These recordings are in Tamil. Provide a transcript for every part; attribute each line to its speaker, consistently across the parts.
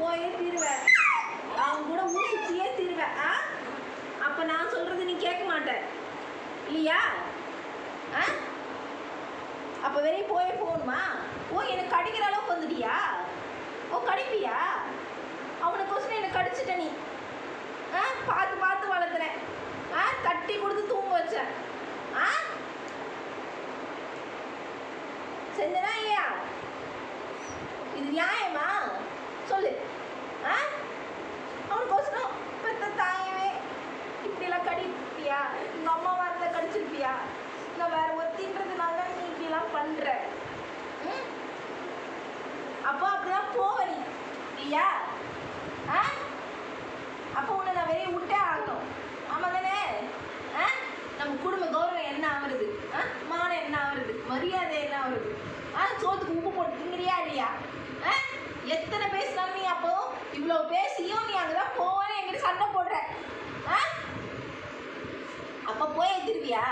Speaker 1: போயே தீருவேன் அவங்க கூட ஊர் சுற்றியே தீருவேன் ஆ? அப்போ நான் சொல்கிறது நீ கேட்க மாட்டேன் இல்லையா? ஆ? அப்போ வெளியே போயே போகணுமா? ஓ எனக்கு கடிக்கிற அளவுக்கு வந்துட்டியா? ஓ கடிப்பியா? அவனுக்கோசரம் என்னை கடிச்சிட்ட நீ. ஆ? பார்த்து பார்த்து வளர்த்துறேன். ஆ? தட்டி கொடுத்து தூங்க வச்சேன். ஆ? செஞ்சனா இல்லையா இது நியாயமா? தான் அப்படிதான் போவ நீ இல்லையா ஆ? அப்போ உன்னை நான் வெளியே விட்டே ஆகணும் ஆமாம் தானே ஆ? நம்ம குடும்ப கௌரவம் என்ன ஆகுறது? ஆ? மானம் என்ன ஆகுறது? மரியாதை என்ன ஆகுறது? ஆ? சோத்துக்கு உப்பு போட்டு திங்கிறியா இல்லையா? ஆ? எத்தனை பேசினாலும் நீ அப்போ இவ்வளோ பேசியும் நீ அங்கே தான் போவேன்னு என்கிட்ட சண்டை போடுற. ஆ? அப்போ போய் திருப்பியா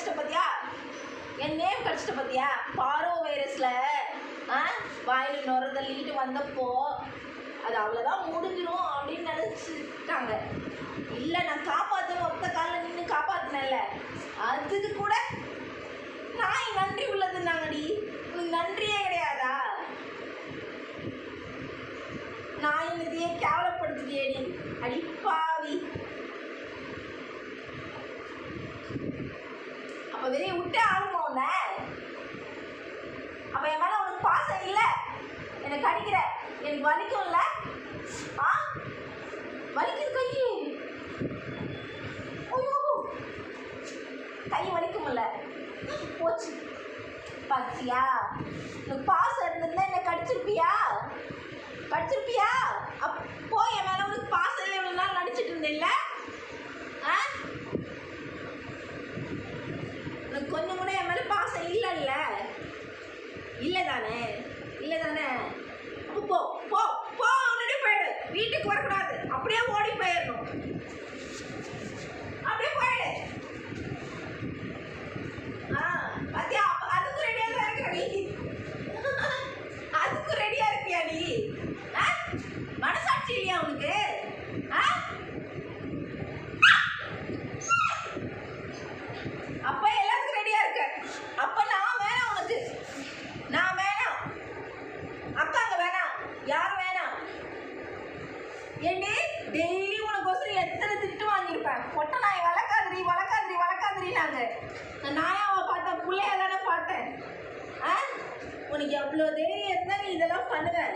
Speaker 1: என்னையே பார்த்தியா என் நேம் கடிச்சிட்ட பார்த்தியா பாரோ வைரஸில் ஆ? வாயில நுர தள்ளிக்கிட்டு வந்தப்போ அது அவ்வளோதான் முடிஞ்சிடும் அப்படின்னு நினச்சிட்டாங்க இல்லை நான் காப்பாற்றணும் ஒத்த காலில் நின்று காப்பாற்றினேன்ல அதுக்கு கூட நாய் நன்றி உள்ளதுன்னாங்கடி உனக்கு நன்றியே கிடையாதா? நான் நிதியை கேவலப்படுத்திட்டேடி அடிப்பாவி பாவி வெளியே விட்டே ஆகணும் உன்ன? அப்போ என் மேலே உனக்கு பாசம் இல்லை? எனக்கு அடிக்கிற எனக்கு வலிக்கும்ல ஆ? வலிக்குது கை. ஐயோ. கை வலிக்கும்ல போச்சு. பாத்தியா? உனக்கு பாசம் இருந்திருந்தா என்னை கடிச்சிருப்பியா அப்போ என் மேல உனக்கு பாசம் இல்லை இவ்வளவு நாள் நடிச்சிட்டு இருந்தேல்ல ஆ உனக்கு கொஞ்சம் கூட என் மேல பாசம் இல்லைல்ல இல்லை தானே இல்லை தானே அப்போ போ போ போ உடனே போயிடு. வீட்டுக்கு வரக்கூடாது அப்படியே ஓடி போயிடணும் அப்படியே போயிடு ஆ பாத்தியா அப்ப அதுக்கு ரெடியாக தான் இருக்கிற நீ அதுக்கு ரெடியா இருப்பியா நீ ஆ? மனசாட்சி இல்லையா உனக்கு ஆ? அப்ப எல்லாத்துக்கும் ரெடியா இருக்க அப்ப நான் வேணாம் உனக்கு நான் வேணாம் அக்காங்க வேணாம் யாரும் வேணாம் ஏண்டி டெய்லி உனக்கோசரம் எத்தனை திட்டு பொட்டை நாய் வளர்க்காதிரி வளர்க்காதிரி வளர்க்காதிரினாங்க நான் நாயாவை பார்த்தேன் பிள்ளையா தானே பார்த்தேன். ஆ? உனக்கு எவ்வளோ தைரியம் இருந்தால் நீ இதெல்லாம் பண்ணுவேன்